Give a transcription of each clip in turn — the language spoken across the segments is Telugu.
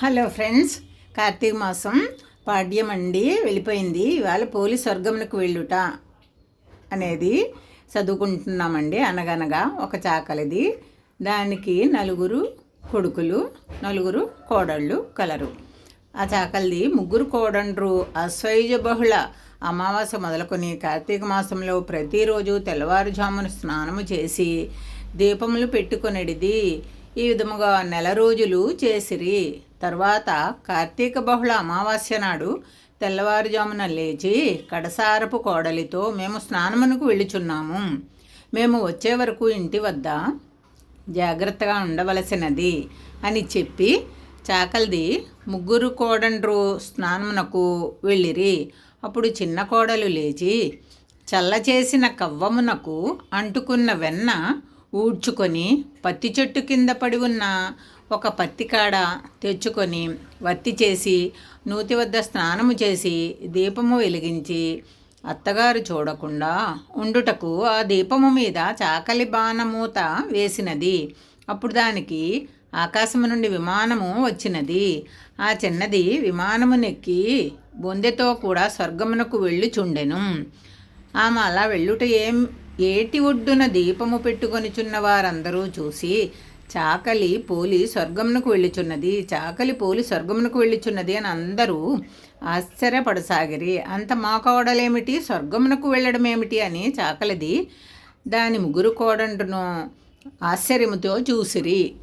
హలో ఫ్రెండ్స్ కార్తీక మాసం పాడ్యం అండి వెళ్ళిపోయింది. ఇవాళ పోలీస్ స్వర్గమునకు వెళ్ళుట అనేది చదువుకుంటున్నామండి అనగనగా ఒక చాకలిది. దానికి నలుగురు కొడుకులు నలుగురు కోడళ్ళు కలరు. ఆ చాకలిది ముగ్గురు కోడండ్రు అశ్వైజ బహుళ అమావాస్య మొదలుకొని కార్తీక మాసంలో ప్రతిరోజు తెల్లవారుజామున స్నానము చేసి దీపములు పెట్టుకొనిడిది. ఈ విధముగా నెల రోజులు చేసిరి. తర్వాత కార్తీక బహుళ అమావాస్య నాడు తెల్లవారుజామున లేచి కడసారపు కోడలితో మేము స్నానమునకు వెళ్ళుచున్నాము. మేము వచ్చే వరకు ఇంటి వద్ద జాగ్రత్తగా ఉండవలసినది అని చెప్పి చాకల్ది ముగ్గురు కోడండ్రు స్నానమునకు వెళ్ళిరి. అప్పుడు చిన్న కోడలు లేచి చల్ల చేసిన కవ్వమునకు అంటుకున్న వెన్న ఊడ్చుకొని పత్తి చెట్టు కింద పడి ఉన్న ఒక పత్తి కాడ తెచ్చుకొని వత్తి చేసి నూతి వద్ద స్నానము చేసి దీపము వెలిగించి అత్తగారు చూడకుండా ఉండుటకు ఆ దీపము మీద చాకలి బాణమూత వేసినది. అప్పుడు దానికి ఆకాశము నుండి విమానము వచ్చినది. ఆ చిన్నది విమానము నెక్కి బొందెతో కూడా స్వర్గమునకు వెళ్ళుచుండెను ఆమె అలా వెళ్ళుట ఏం ఏటి ఒడ్డున దీపము పెట్టుకొనిచున్న వారందరూ చూసి చాకలి పోలి స్వర్గమునకు వెళ్ళుచున్నది చాకలి పోలి స్వర్గమునకు వెళ్ళుచున్నది అని అందరూ ఆశ్చర్యపడసాగిరి. అంత మా కోడలేమిటి? స్వర్గమునకు వెళ్ళడం ఏమిటి అని చాకలిది దాని ముగ్గురు కోడండును ఆశ్చర్యముతో చూసిరి.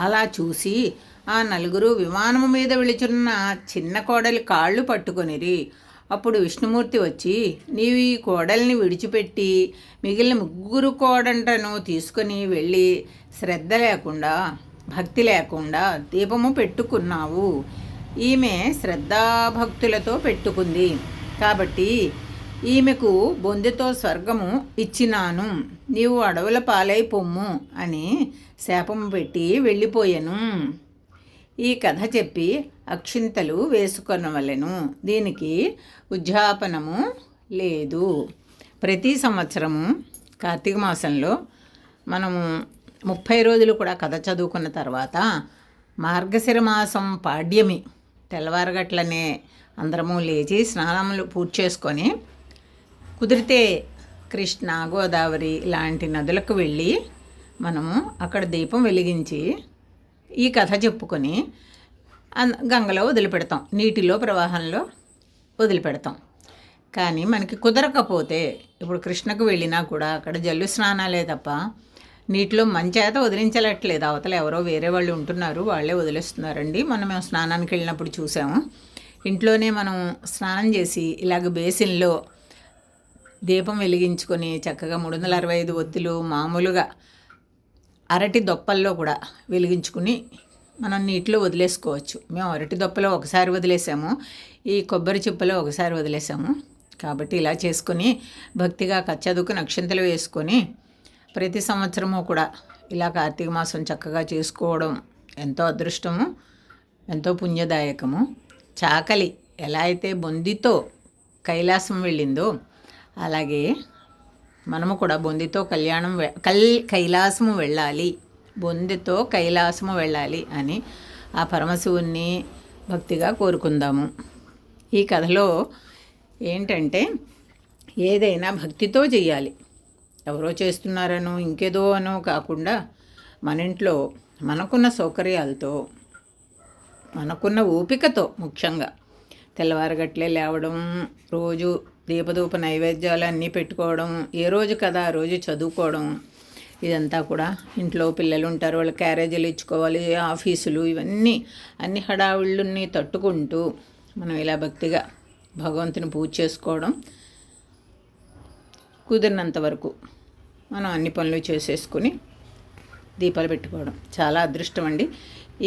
అలా చూసి ఆ నలుగురు విమానము మీద వెళుచున్న చిన్న కోడలి కాళ్ళు పట్టుకొనిరి. అప్పుడు విష్ణుమూర్తి వచ్చి నీవు ఈ కోడల్ని విడిచిపెట్టి మిగిలిన ముగ్గురు కోడంటను తీసుకొని వెళ్ళి శ్రద్ధ లేకుండా భక్తి లేకుండా దీపము పెట్టుకున్నావు. ఈమె శ్రద్ధాభక్తులతో పెట్టుకుంది. కాబట్టి ఈమెకు బొందెతో స్వర్గము ఇచ్చినాను. నీవు అడవుల పాలై పొమ్ము అని శాపము పెట్టి వెళ్ళిపోయాను. ఈ కథ చెప్పి అక్షింతలు వేసుకొనవలెను. దీనికి ఉద్యాపనము లేదు. ప్రతి సంవత్సరము కార్తీక మాసంలో మనము ముప్పై రోజులు కూడా కథ చదువుకున్న తర్వాత మార్గశిర మాసం పాడ్యమి తెల్లవారగట్లనే అందరము లేచి స్నానములు పూర్తి చేసుకొని కుదిరితే కృష్ణ గోదావరి ఇలాంటి నదులకు వెళ్ళి మనము అక్కడ దీపం వెలిగించి ఈ కథ చెప్పుకొని గంగలో వదిలిపెడతాం. నీటిలో ప్రవాహంలో వదిలిపెడతాం. కానీ మనకి కుదరకపోతే ఇప్పుడు కృష్ణకు వెళ్ళినా కూడా అక్కడ జల్లు స్నానాలే తప్ప నీటిలో మంచేత వదిలించలట్లేదు. అవతల ఎవరో వేరే వాళ్ళు ఉంటున్నారు వాళ్ళే వదిలేస్తున్నారండి. మనం మేము స్నానానికి వెళ్ళినప్పుడు చూసాము ఇంట్లోనే మనం స్నానం చేసి ఇలాగ బేసిన్లో దీపం వెలిగించుకొని చక్కగా మూడు వందల అరవై ఐదు ఒత్తులు మామూలుగా అరటి దొప్పల్లో కూడా వెలిగించుకుని మనం నీటిలో వదిలేసుకోవచ్చు. మేము అరటి దొప్పలో ఒకసారి వదిలేసాము. ఈ కొబ్బరి చిప్పలో ఒకసారి వదిలేసాము. కాబట్టి ఇలా చేసుకొని భక్తిగా కచ్చదుకు నక్షంతలు వేసుకొని ప్రతి సంవత్సరము కూడా ఇలా కార్తీక మాసం చక్కగా చేసుకోవడం ఎంతో అదృష్టము ఎంతో పుణ్యదాయకము. చాకలి ఎలా అయితే బొందితో కైలాసం వెళ్ళిందో అలాగే మనము కూడా బొందితో కళ్యాణం కల్ కైలాసము వెళ్ళాలి. బొందితో కైలాసము వెళ్ళాలి అని ఆ పరమశివుణ్ణి భక్తిగా కోరుకుందాము. ఈ కథలో ఏంటంటే ఏదైనా భక్తితో చేయాలి ఎవరో చేస్తున్నారనో ఇంకేదో అనో కాకుండా మన ఇంట్లో మనకున్న సౌకర్యాలతో మనకున్న ఓపికతో ముఖ్యంగా తెల్లవారగట్లే లేవడం రోజు దీపదూప నైవేద్యాలు అన్నీ పెట్టుకోవడం ఏ రోజు కదా ఆ రోజు చదువుకోవడం. ఇదంతా కూడా ఇంట్లో పిల్లలు ఉంటారు వాళ్ళ క్యారేజీలు ఇచ్చుకోవాలి ఆఫీసులు ఇవన్నీ అన్ని హడావిళ్ళని తట్టుకుంటూ మనం ఇలా భక్తిగా భగవంతుని పూజ చేసుకోవడం కుదిరినంత వరకు మనం అన్ని పనులు చేసేసుకుని దీపాలు పెట్టుకోవడం చాలా అదృష్టం అండి.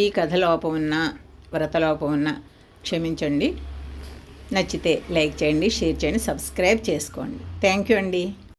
ఈ కథ లోపం ఉన్న వ్రత లోపం ఉన్న క్షమించండి. నచ్చితే లైక్ చేయండి షేర్ చేయండి సబ్స్క్రైబ్ చేసుకోండి. థ్యాంక్ యూ అండి.